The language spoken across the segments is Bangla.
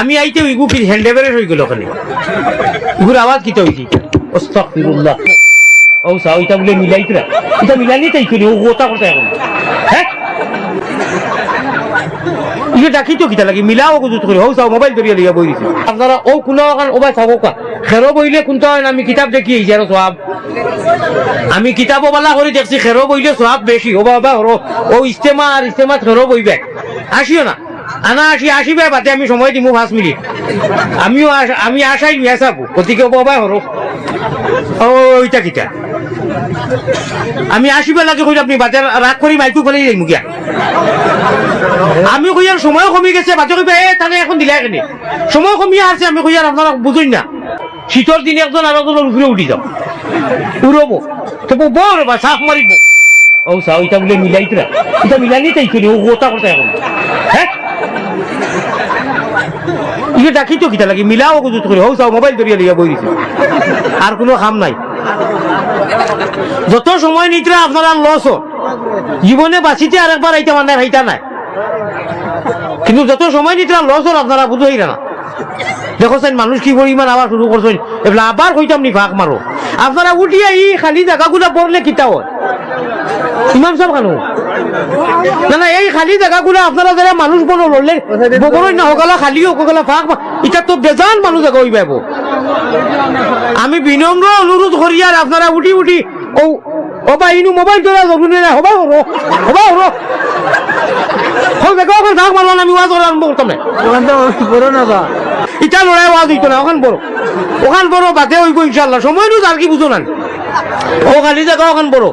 আমি আইতে ইগু কি হ্যান্ডেভারে হয়ে গেল ওখানে ইগুর আওয়াজ কিতে হইছি? আস্তাগফিরুল্লাহ ও সাও এটা বলে মিলাইতরা এটা মিলানি তাই করি, ও গোটা কথা এখন। হ্যাঁ? ইয়ে ডাকি তো কিতা লাগে? মিলাও কুজুত করে। হও চাও মোবাইল ধরিয়া লিয়া বই দিছে। আপনারা ও কোনো ওখান ওবাই চাবো কা খেরো বইলে কোনটা হয় না, আমি কিতাব দেখি এই যারো সব আমি কিতাবও বালা করে দেখছি খেরো বইলে সব বেশি ও বাবা ও ইস্তেমা আর ইস্তেমা খেরো বইবে। আসিও না? আনা আসি, আসিবে বাতে আমি সময় দিমু পাঁচ মিনিট। আমিও আমি আসাই নিয়ে আসাবো গতিকে বাবা হরো ও ওইটা কিতা আমি আসিবে লাগে কই আপনি বাজার রাগ করি মাইকু ফেলে যাই মুখিয়া আমি কইয়ার সময় কমি গেছে বাচ্চা কইবে, এ তাহলে এখন দিলে কেনে সময় কমিয়ে আসছে আমি কইয়ার আপনারা বুঝুন না। শীতর দিনে একজন আর একজন উপরে উঠি যাও। উড়ব তো বড় বা সাফ মারিব ও সাও এটা বলে মিলাইতরা এটা মিলানি তাই করি ও গোটা কথা এখন হ্যাঁ ইয়ে ডাকি তো কিতা লাগে? মিলাও কুজুত করে হও চাও, মোবাইল ধরিয়া লিয়া বই দিছে। আর কোনো কাম নাই। যত সময় নিতরা আপনারা লস। জীবনে বাঁচিতে আরেকবার আইতে মানে হাইতা নাই। কিন্তু যত সময় নিতরা লস আপনারা বুঝই না। দেখো স্যার মানুষ কি পরিমাণ আবার শুরু করছেন। এগুলো আবার কইতাম নি, ফাঁক মারো। আপনারা উঠিয়া এই খালি জায়গাগুলো পড়লে কিতা হয়? ইমাম সাহেব খানো না না, এই খালি জায়গাগুলো আপনারা যারা মানুষ বনো লড়লে বগরই না খালি হকালা ফাঁক এটা তো বেজান মানুষ জায়গা হইবে আমি বিনম্র অনুরোধ করি আর আপনারা উঠি উঠি ও ও বা, ইনু মোবাইল তোলা জরুরি না হবা হরো হবা হরো হল দেখো এখন ফাঁক মারলাম আমি ওয়াজ আরম্ভ করতাম না না ইটা লড়াই ওয়াজ হইতো না ওখান বড় ওখান বড় বাদে হইব ইনশাল্লাহ সময় নুজ আর কি বুঝো না। ও খালি জায়গা ওখান বড়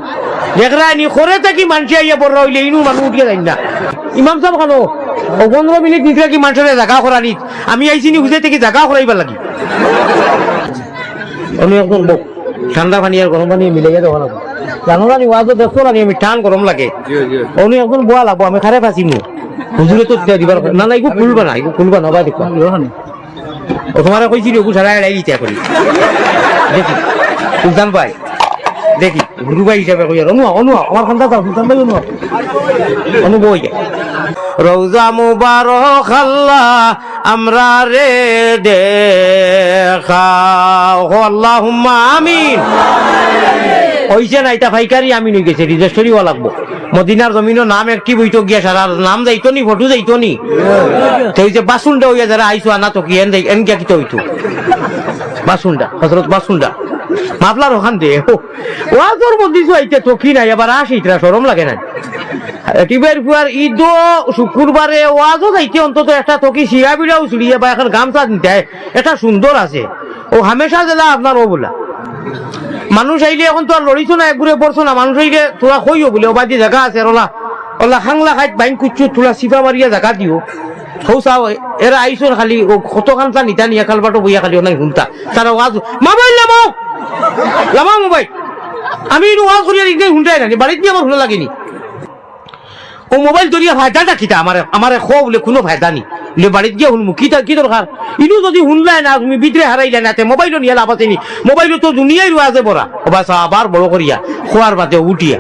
দেখরা নি খরে থাকি মানুষ আইয়া বড় হইলে ইনু মানুষ উঠিয়ে যাই না। ইমাম সাহেব খানো ও পনেরো মিনিট নিতে কি মানুষের জায়গা করা নিত আমি আইসি নি হুজে থেকে জায়গা করাইবার লাগি? আমি একদম বক ঠান্ডা পানি আর গরম পানি মিলাইয়া দেওয়া লাগবে জানো না নি ওয়াজও দেখছ না আমি টান গরম লাগে। উনি একদম বোয়া লাগবো আমি খারে ফাঁসি মু হুজুরে তো দিবার না না এগু খুলবা না এগু খুলবা না। বা দেখো ও তোমার কইছি রে সারা এড়াই দিতে করি দেখি সুলতান ভাই দেখি গুরু ভাই হিসাবে কই অনু অনু আমার খান্দা যাও সুলতান ভাই অনু অনু বই রৌজা মুবারক আল্লাহ আমরা রে দেখা। আল্লাহুম্মা আমিন। হইছে না এটা ফাইকারি আমি নই গেছে রেজিস্ট্রি হওয়া লাগবো। মদিনার জমিনের নাম একটি বইতো গিয়া সারা নাম যাইতো নি ফটো যাইতো নি। তো হইছে বাসুন্ডা হইয়া যারা আইসো আনা তো কি এন এন গিয়া কিতে হইতো? বাসুন্ডা হজরত বাসুন্ডা মাফলার ওখান দে ওয়াজর মধ্যে আইতে তো কি নাই, এবার আসি, ইতরা সরম লাগে না এটিবার ফুয়ার ঈদ শুক্রবারে যাইতে অন্তত একটা শিয়া বিড়াও চুড়িয়ে বা এখন গামছা। এটা সুন্দর আছে। ও হামেশা জেলা আপনার ও বলা। মানুষ আইলে এখন তো আর না পড়ছো না। মানুষ আইলে তোরা বলে, ও জায়গা আছে ওলা ওলা খাইত বাইন কুচ্ছু তোলা সিফা মারিয়া জায়গা দিও। চাও, এরা আইসো খালি, ও কত খানটা নিতা নিয়া খালবাটো বইয়া খালি ওনাই শুনতা। তারা ওয়াজ লামাও লামাও মোবাইল। আমি ওয়াজ করিয়া ইগনাই শুনতাই না বাড়িতে নিয়ে আমার শুনে লাগেনি। ও মোবাইল ধরিয়া ফায়দাটা কিতা আমার আমার খো বলে কোনো ফায়দা নি? বলে বাড়িতে গিয়ে শুনব কি কি দরকার ইনু যদি শুনলাই না, তুমি ভিতরে হারাইলে না, তে মোবাইলও নিয়ে লাভ আছে নি? মোবাইলও তো দুনিয়ায় রোয়াজে বড়া ও বাস আবার বড় করিয়া খোয়ার বাদে উঠিয়া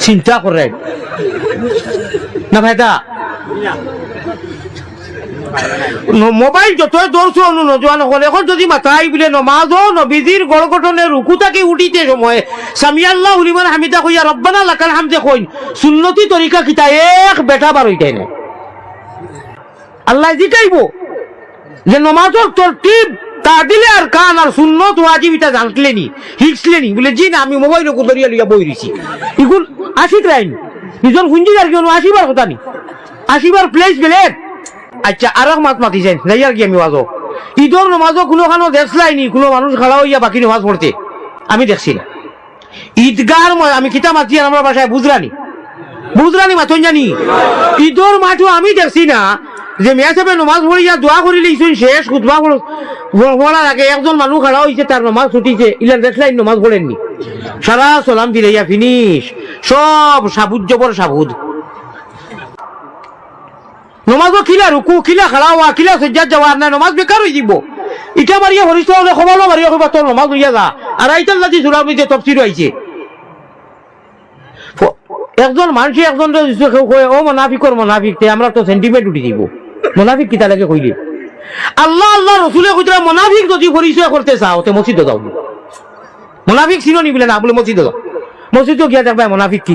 চিন্তা করে না ফায়দা ন- মোবাইল যতই দৌড়ছো অনু নজওয়ান হল এখন যদি মাথায় বলে নমাজও নবীজির গড়গঠনে রুকু তাকে উঠিতে সময় সামিয়াল্লাহ উলিমান হামিদা কইয়া রব্বানা লাকাল হামদে কইন সুন্নতি তরিকা কিতা এক বেটা বার হইতাই না? আল্লাহ জিকাইব যে নমাজর তরতিব তাদিলে আর কান আর সুন্নত ওয়াজিব এটা জানতলে নি হিকসলে নি বলে, জি না, আমি মোবাইল কো ধরিয়া লিয়া বই রইছি ইগুল আশিক রাইন নিজর গুঞ্জি আর কেন আসিবার কথা নি? আসিবার প্লেস বেলেগ। আচ্ছা আর এক মাত যাই আর কি আমি ওয়াজো ঈদর নমাজও কোনো খানো দেখলাই নি কোনো মানুষ খাড়া হইয়া বাকি নমাজ পড়তে। আমি দেখছি না। ঈদগার আমি কিতা মাতি আমার বাসায় বুঝরানি বুঝরানি মাতন জানি? ঈদর মাঠও আমি দেখছি না যে মেয়া সাহেবে নমাজ পড়িয়া দোয়া করি লইছেন শেষ, খুতবা পড়ার আগে একজন মানুষ খাড়া হয়েছে তার নমাজ ছুটিছে। ইলা দেখলাই নমাজ পড়েননি। সারা সালাম ফিরাইয়া ফিনিশ সব সাবুদ জবর সাবুদ। নমাজও কিলা রুকু কিলা হওয়া কিলা সজ্জাত যাওয়া, না, নমাজ বেকার হয়ে যাব। ইটা মারিয়া হরিষ্ঠ হলে খবর মারিয়া কইবা তোর নমাজ হইয়া যা। আর আইতাল যদি সুরার মধ্যে তফসির আইছে একজন মানুষে একজন কয়, ও মনাফিকর মনাফিক আমরা তো সেন্টিমেন্ট উঠি দিব মনাফিক কিতা লাগে কইলে? আল্লাহ আল্লাহ, রসুলের কইতরা মোনাফিক যদি পরিচয় করতে চাও, তে মসজিদে যাও। মোনাফিক ছিল নি বলে না বলে মসজিদে যাও। মসজিদে গিয়া দেখবা মোনাফিক কি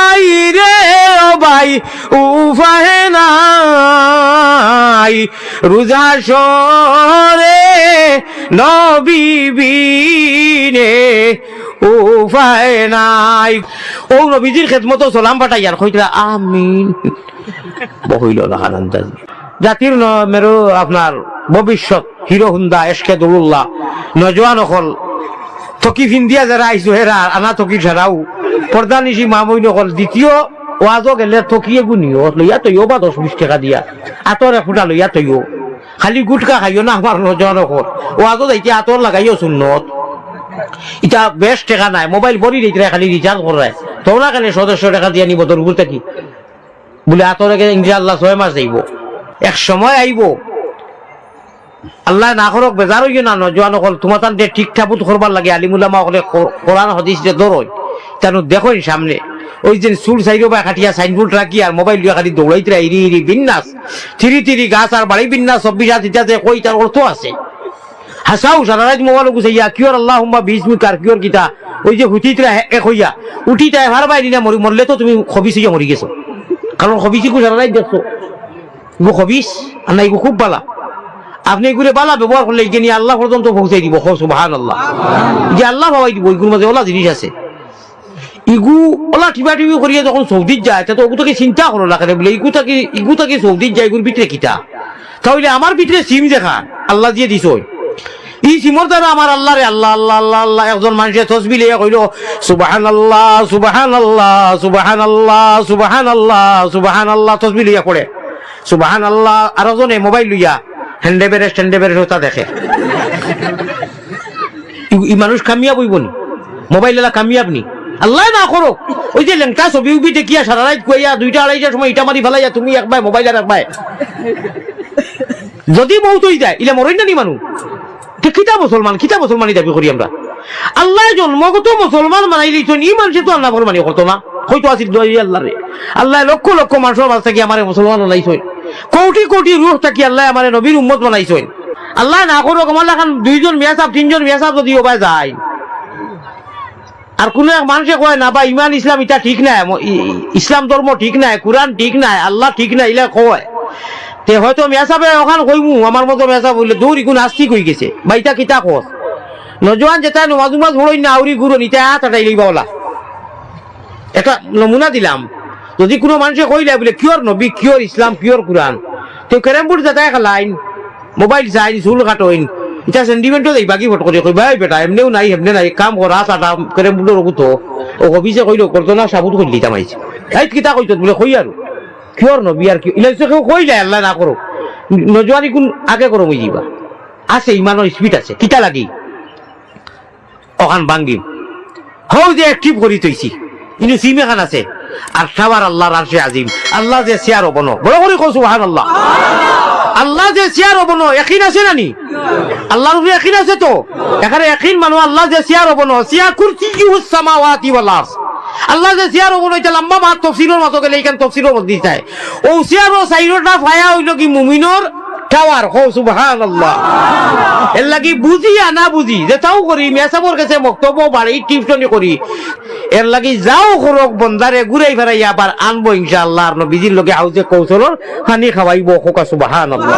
উপায় নাই। রোজা সরে নবীবিনে উপায় নাই। ও নবীজির খেদমতো সালাম পাঠাই আর কইতরা আমিন। বহিল জাতির আপনার ভবিষ্যৎ, হিরো হুন্দা এসকে দৌল্লাহ নজওয়ান অকল। থকি ফিন্দিয়া যারা আইসো হেরা, আনা থকি ছাড়াও পর্দা নিশি মামই নকল দ্বিতীয় গেলে থকিয়ে বা দিয়া। খালি গুটকা খাইও না আমার নজওয়ান অকল ওয়াজও যাইতে আতর লাগাইও শুনত ইটা বেশ টাকা নাই, মোবাইল ভরি দিতে খালি রিচার্জ করায় তোমরা কেন সদস্য টাকা দিয়ে নিব তোর উপর কি বলে আতরে ইনশাআল্লাহ ছয় মাস যাইব এক সময় আইব আল্লাহ না করক বেজার হইও না নজওয়ান অকল তোমার তান ঠিক ঠাপুত করবার লাগে আলিমুল্লামা অকলে কোরআন হদিস যে দরই তেন দেখোই সামনে। ওই যে চুল সাইড বা খাটিয়া সাইনবোর্ড রাখি আর মোবাইল দিয়ে খালি দৌড়াইতে ইরি ইরি বিন্যাস। থিরি থিরি গাছ আর বাড়ি বিন্যাস, চব্বিশ হাত ইত্যাদি কই তার অর্থ আছে। হাসাও সারা রাত মোবাইল গুছাইয়া কিয়র আল্লাহ হুম্মা বিজমি কার কিয়র কিতা ওই যে হুতিতরা এক হইয়া উঠিতা এভার বাইরি না মরি মরলে তো তুমি খবিস হইয়া মরি গেছো। কারণ খবিসি কু সারা রাত দেখছ এগু খবিস আর না খুব বালা। আপনি এগুলো বালা ব্যবহার করলে এগিয়ে আল্লাহ পর্যন্ত পৌঁছাই দিব। সুবাহান আল্লাহ যে আল্লাহ ভাবাই দিব এগুলোর মাঝে ওলা জিনিস আছে। ইগু ওলা টিবা টিবি করিয়া যখন সৌদিত যায় তা তো ওগু তাকে চিন্তা করো না কেন বলে। ইগু তাকে ইগু তাকে সৌদিত যায় এগুর ভিতরে কিতা। তাহলে আমার ভিতরে সিম দেখা, আল্লাহ দিয়ে দিছ। ই সিমর দ্বারা আমার আল্লাহ রে আল্লাহ আল্লাহ আল্লাহ আল্লাহ, একজন মানুষের তসবি লিয়া কইল সুবাহান আল্লাহ সুবাহান আল্লাহ সুবাহান আল্লাহ সুবাহান আল্লাহ সুবাহান আল্লাহ তসবি লিয়া পড়ে সুবাহান আল্লাহ আরও জনে মোবাইল লইয়া হ্যান্ডে বেরেস হ্যান্ডে বেরেস ওটা দেখে। ই মানুষ কামিয়াব হইব নি? মোবাইল এলা কামিয়াব নি? আল্লাহ না করো ওই যে লেংটা ছবি উবি দেখিয়া সারা রাত কইয়া দুইটা আড়াইটার সময় ইটা মারি ফেলাইয়া তুমি একবার মোবাইল আর একবার যদি বহুত হয়ে যায়, ইলে মরই না নি মানুষ কিতা মুসলমান কিতা মুসলমানি দাবি করি আমরা? আল্লাহ জন্মগত মুসলমান বানাই দিয়েছেন ই মানুষে তো আল্লাহ ফরমানি করতো না। হয়তো আসিল আল্লাহ রে। আল্লাহ লক্ষ লক্ষ মানুষের মাঝ থেকে আমার মুসলমান বানাইছেন কোটি কোটি রুহ থাকি আল্লাহ আমার নবীর উম্মত বানাইছেন আল্লাহ না করো আমার লাগান দুইজন মেয়া সাহেব তিনজন মেয়া সাহেব যদি ওবাই যায়। আর কোন এক মানুষে কয়, না বা ইমান, ইসলাম, এটা ঠিক নাই ইসলাম ধর্ম ঠিক নাই, কোরআন ঠিক নাই, আল্লাহ ঠিক নাই ইলা কয়? তে হয়তো মেসাবে ওখান কইমু, আমার মতো মেসা বললে, দৌড়ি কোন আস্তি কই গেছে? বা ইটা কিতা কস? নজওয়ান যেটা নমাজ উমাজ হড়ই না, আউরি গুরো নিতে হাত আটাই লইবা ওলা একটা নমুনা দিলাম। যদি কোনো মানুষে কইলে বলে, কিয়র নবী, কিয়র ইসলাম, কিয়র কোরআন? তো যেটা এক লাইন, মোবাইল চাই চুল কাটোইন এটা সেন্টিমেন্টও দেই বাকি ফটো করে কই ভাই বেটা এমনিও নাই এমনি নাই কাম করা সাটা কেরেমপুরের রঘুতো ও হবিছে কইলো করতো না সাবুত কইলি তামাইছে এই কিতা কইতো বলে কই আর কিয়র নবী আর কি ইলেকশন কেউ কইলে আল্লাহ না করো নজওয়ানি কোন আগে করো মই যাবা আছে ইমানের স্পিড আছে কিতা লাগি অখান বাঙ্গিম হও যে অ্যাক্টিভ করি তৈছি কিন্তু সিম এখান আছে আর সাবার আল্লাহর আরশে আজিম আল্লাহ যে চেয়ার হবন বড় করে কৌ সুবহান আল্লাহ আল্লাহ যে চেয়ার হবন একিন আছে নানি? আল্লাহর উপরে একিন আছে তো? এখানে একিন মানুষ আল্লাহ যে চেয়ার হবন চেয়ার কুরসি সামাওয়াতি ওয়াল আল্লাহ যে চেয়ার হবন এটা লম্বা মাত তফসিলের মতো গেলে এইখান তফসিলের মধ্যে যায়। ও চেয়ার ও সাইডটা ফায়া হইল কি মুমিনর টাওয়ার? হো সুবহান আল্লাহ এর লাগি বুঝি আর না বুঝি? যে তাও করি, মেসাবর কাছে বক্তব্য বাড়ি টিউশনি করি। এর লাগি যাও করক বন্দারে ঘুরাই ফেরাই আবার আনব ইনশাআল্লাহ। আর নবীজির লগে হাউজে কৌশলর হানি খাওয়াইব খোকা সুবাহান আল্লাহ